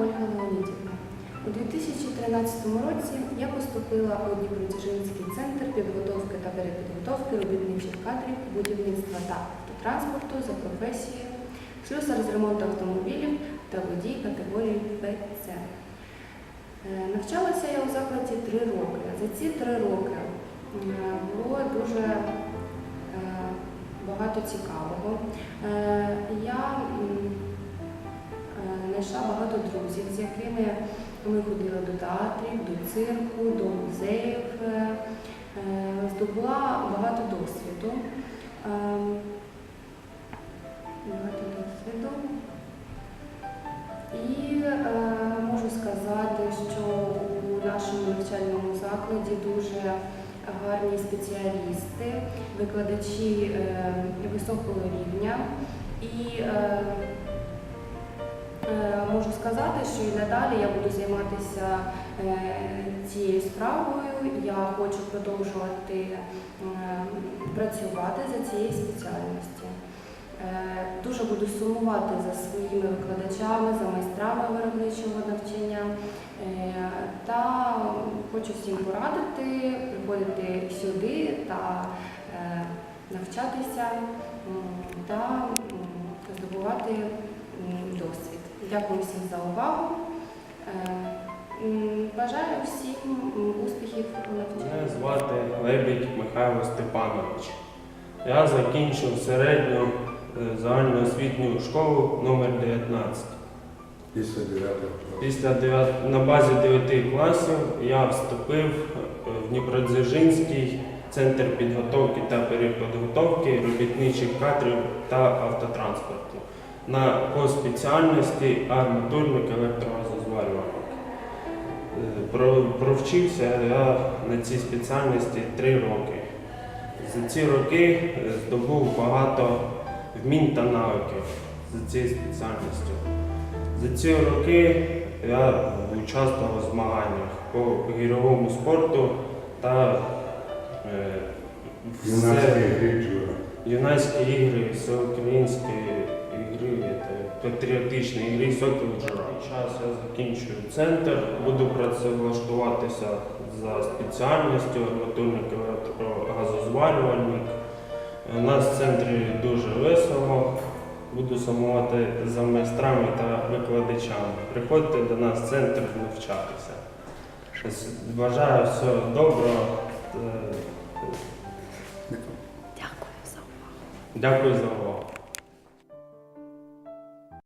Ольга Леонідівна. У 2013 році я поступила у Дніпродзержинський центр підготовки та перепідготовки робітничих кадрів будівництва та транспорту за професією слюсар з ремонту автомобілів та водій категорії ПЦ. Е, навчалася я у закладі три роки. За ці три роки е, було дуже е, багато цікавого. Я знайшла багато друзів, з якими ми ходили до театрів, до цирку, до музеїв, е, е, здобула багато досвіду. Е, Багато досвіду. І е, можу сказати, що у нашому навчальному закладі дуже гарні спеціалісти, викладачі високого рівня. І можу сказати, що і надалі я буду займатися е, цією справою. Я хочу продовжувати е, працювати за цією спеціальністю. Е, Дуже буду сумувати за своїми викладачами, за майстрами виробничого навчання. Е, Та хочу всім порадити, приходити сюди та е, навчатися та Дякую всім за увагу. Е, Бажаю всім успіхів у навчанні. Мене звати Лебідь Михайло Степанович. Я закінчив середню е, загальноосвітню школу номер 19. Після 9 класу. Після 9, на базі 9 класів я вступив е, в Дніпродзержинський центр підготовки та перепідготовки робітничих кадрів та автотранспорту на по спеціальності арматурник електрогазозварювальник. Е, про- Провчився я на цій спеціальності 3 роки. За ці роки е, здобув багато вмінь та навиків за цією спеціальністю. За ці роки я участвував у змаганнях по гіровому спорту та е, юнацькі ігри, всеукраїнські ігри, та патріотичні ігри Сокіл Джура. Час я закінчую центр, буду працевлаштуватися за спеціальністю арматурник електрогазозварювальник. У нас в центрі дуже весело. Буду сумувати за майстрами та викладачами. Приходьте до нас в центр навчатися. Бажаю всього доброго. Е, Дякую за увагу. Дякую за увагу.